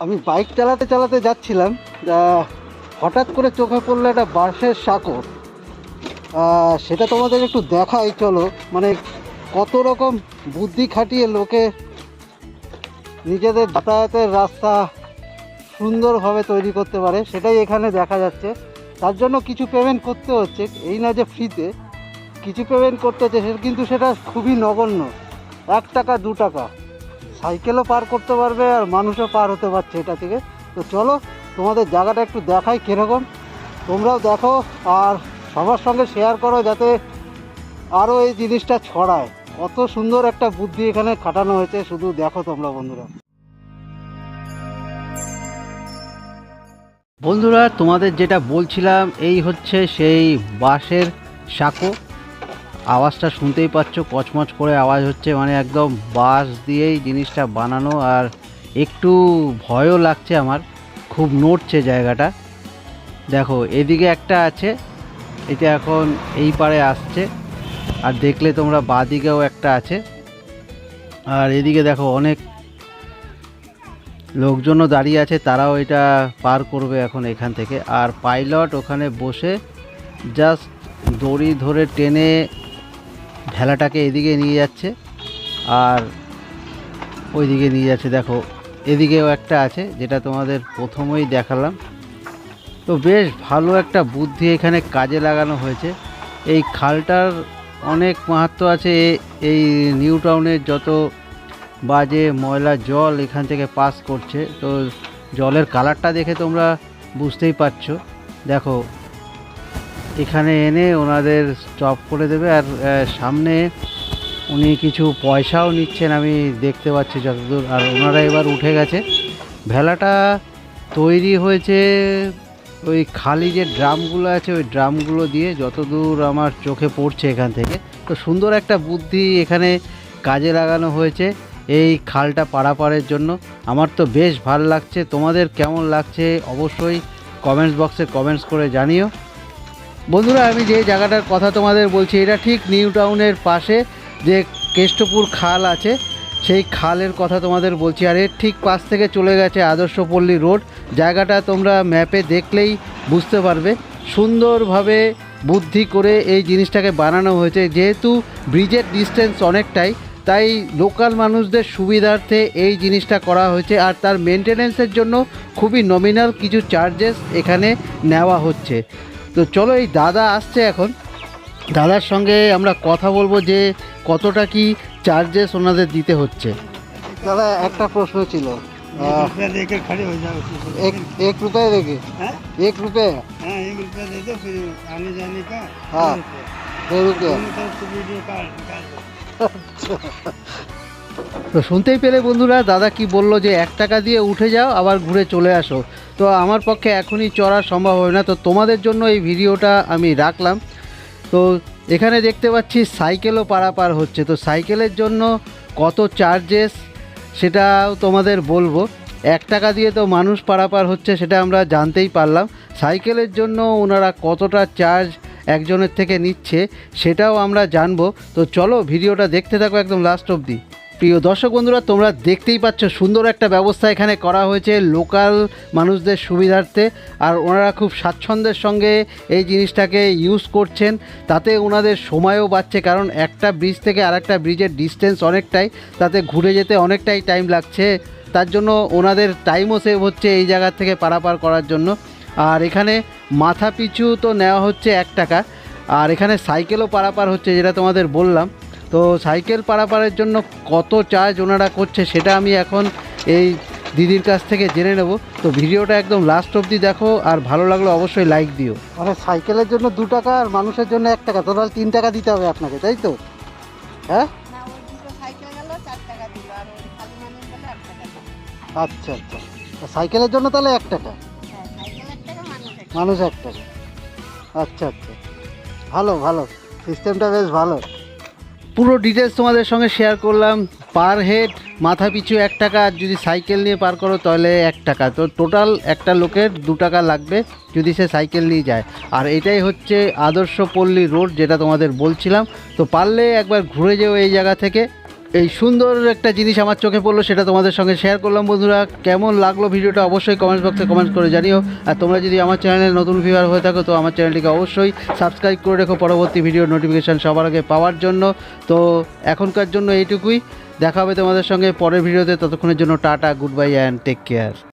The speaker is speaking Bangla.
আমি বাইক চালাতে চালাতে যাচ্ছিলাম হঠাৎ করে চোখে পড়ল একটা বাঁশের সাঁকো। আহ, সেটা তোমাদের একটু দেখাই চলো। মানে কত রকম বুদ্ধি খাটিয়ে লোকে নিজেদের যাতায়াতের রাস্তা সুন্দরভাবে তৈরি করতে পারে সেটাই এখানে দেখা যাচ্ছে। তার জন্য কিছু পেমেন্ট করতে হচ্ছে এই না যে ফ্রিতে কিছু পেমেন্ট করতে হচ্ছে কিন্তু সেটা খুবই নগণ্য। এক টাকা দু টাকা। সাইকেলও পার করতে পারবে আর মানুষও পার হতে পারছে এটা থেকে। তো চলো, তোমাদের জায়গাটা একটু দেখাই কীরকম। তোমরাও দেখো আর সবার সঙ্গে শেয়ার করো যাতে আরও এই জিনিসটা ছড়ায়। কত সুন্দর একটা বুদ্ধি এখানে খাটানো হয়েছে, শুধু দেখো তোমরা বন্ধুরা। বন্ধুরা, তোমাদের যেটা বলছিলাম, এই হচ্ছে সেই বাঁশের সাঁকো। আওয়াজটা শুনতেই পাচ্ছ, কচমচ করে আওয়াজ হচ্ছে মানে একদম বাঁশ দিয়েই জিনিসটা বানানো, আর একটু ভয়ও লাগছে আমার, খুব নড়ছে জায়গাটা। দেখো, এদিকে একটা আছে, এটা এখন এই পারে আসছে, আর দেখলে তোমরা বাদিকেও একটা আছে। আর এদিকে দেখো, অনেক লোকজনও দাঁড়িয়ে আছে, তারাও এটা পার করবে এখন এখান থেকে। আর পাইলট ওখানে বসে জাস্ট দড়ি ধরে টেনে ভেলাটাকে এদিকে নিয়ে যাচ্ছে আর ওইদিকে নিয়ে যাচ্ছে, দেখো, এদিকেও একটা আছে যেটা তোমাদের প্রথমেই দেখালাম। তো বেশ ভালো একটা বুদ্ধি এখানে কাজে লাগানো হয়েছে। এই খালটার অনেক মাহাত্ম আছে। এই নিউ টাউনের যত বাজে ময়লা জল এখান থেকে পাস করছে, তো জলের কালারটা দেখে তোমরা বুঝতেই পারছ। দেখো এখানে এনে ওনাদের স্টপ করে দেবে আর সামনে উনি কিছু পয়সাও নিচ্ছেন, আমি দেখতে পাচ্ছি যতদূর। আর ওনারা এবার উঠে গেছে। ভেলাটা তৈরি হয়েছে ওই খালি যে ড্রামগুলো আছে, ওই ড্রামগুলো দিয়ে যতদূর আমার চোখে পড়ছে এখান থেকে। তো সুন্দর একটা বুদ্ধি এখানে কাজে লাগানো হয়েছে এই খালটা পারাপারের জন্য। আমার তো বেশ ভালো লাগছে। তোমাদের কেমন লাগছে অবশ্যই কমেন্টস বক্সে কমেন্টস করে জানিও। বন্ধুরা, আমি যে জায়গাটার কথা তোমাদের বলছি, এটা ঠিক নিউ টাউনের পাশে যে কেষ্টপুর খাল আছে, সেই খালের কথা তোমাদের বলছি। আর এর ঠিক পাশ থেকে চলে গেছে আদর্শপল্লী রোড। জায়গাটা তোমরা ম্যাপে দেখলেই বুঝতে পারবে। সুন্দরভাবে বুদ্ধি করে এই জিনিসটাকে বানানো হয়েছে। যেহেতু ব্রিজের ডিস্টেন্স অনেকটাই, তাই লোকাল মানুষদের সুবিধার্থে এই জিনিসটা করা হয়েছে। আর তার মেনটেনেন্সের জন্য খুবই নমিনাল কিছু চার্জেস এখানে নেওয়া হচ্ছে। তো চলো এই দাদা আসছে এখন। দাদার সঙ্গে আমরা কথা বলব যে কতটা কি চার্জেস ওনাদের দিতে হচ্ছে। দাদা একটা প্রশ্ন ছিল। তো শুনতেই পেলে বন্ধুরা, দাদা কি বলল যে এক টাকা দিয়ে উঠে যাও, আবার ঘুরে চলে আসো। তো আমার পক্ষে এখনই চড়া সম্ভব হবে না। তো তোমাদের জন্য এই ভিডিওটা আমি রাখলাম। তো এখানে দেখতে পাচ্ছি সাইকেলও পারাপার হচ্ছে। তো সাইকেলের জন্য কত চার্জেস সেটাও তোমাদের বলব। এক টাকা দিয়ে তো মানুষ পারাপার হচ্ছে, সেটা আমরা জানতেই পারলাম। সাইকেলের জন্য ওনারা কতটা চার্জ একজনের থেকে নিচ্ছে, সেটাও আমরা জানব। তো চলো ভিডিওটা দেখতে থাকো একদম লাস্ট অবধি। প্রিয় দর্শক বন্ধুরা, তোমরা দেখতেই পাচ্ছ সুন্দর একটা ব্যবস্থা এখানে করা হয়েছে লোকাল মানুষদের সুবিধার্থে। আর ওনারা খুব স্বাচ্ছন্দ্যের সঙ্গে এই জিনিসটাকে ইউজ করছেন। তাতে ওনাদের সময়ও বাড়ছে কারণ একটা ব্রিজ থেকে আরেকটা ব্রিজের ডিস্টেন্স অনেকটাই, তাতে ঘুরে যেতে অনেকটাই টাইম লাগছে। তার জন্য ওনাদের টাইমও সেভ হচ্ছে এই জায়গা থেকে পারাপার করার জন্য। আর এখানে মাথা পিছু তো নেওয়া হচ্ছে এক টাকা। আর এখানে সাইকেলও পারাপার হচ্ছে, যেটা তোমাদের বললাম। তো সাইকেল পারাপারের জন্য কত চার্জ ওনারা করছে সেটা আমি এখন এই দিদির কাছ থেকে জেনে নেব। তো ভিডিওটা একদম লাস্ট অবধি দেখো আর ভালো লাগলে অবশ্যই লাইক দিও। মানে সাইকেলের জন্য দু টাকা আর মানুষের জন্য এক টাকা টোটাল তিন টাকা দিতে হবে আপনাকে তাই তো? হ্যাঁ? না ওই দুটো সাইকেল গেল চার টাকা দিল আর ওই খালি মানুষ গেলে আট টাকা দিল। আচ্ছা আচ্ছা। সাইকেলের জন্য তাহলে হ্যাঁ এক টাকা। মানুষ এক টাকা। আচ্ছা আচ্ছা। ভালো ভালো। সিস্টেমটা বেশ ভালো। পুরো ডিটেলস তোমাদের সঙ্গে শেয়ার করলাম। পার হেড মাথা পিছু এক টাকা, আর যদি সাইকেল নিয়ে পার করো তাহলে এক টাকা। তো টোটাল একটা লোকের দু টাকা লাগবে যদি সে সাইকেল নিয়ে যায়। আর এটাই হচ্ছে আদর্শ পল্লী রোড যেটা তোমাদের বলছিলাম। তো পারলে একবার ঘুরে যেও এই জায়গা থেকে। এই সুন্দর একটা জিনিস আমার চোখে পড়ল, সেটা তোমাদের সঙ্গে শেয়ার করলাম বন্ধুরা। কেমন লাগল ভিডিওটা অবশ্যই কমেন্ট বক্সে কমেন্ট করে জানিও। আর তোমরা যদি আমার চ্যানেলে নতুন ভিউয়ার হয়ে থাকো, তো আমার চ্যানেলটিকে অবশ্যই সাবস্ক্রাইব করে রেখো পরবর্তী ভিডিও নোটিফিকেশান সবার আগে পাওয়ার জন্য। তো এখনকার জন্য এইটুকুই। দেখা হবে তোমাদের সঙ্গে পরের ভিডিওতে ততক্ষণের জন্য tata goodbye and take care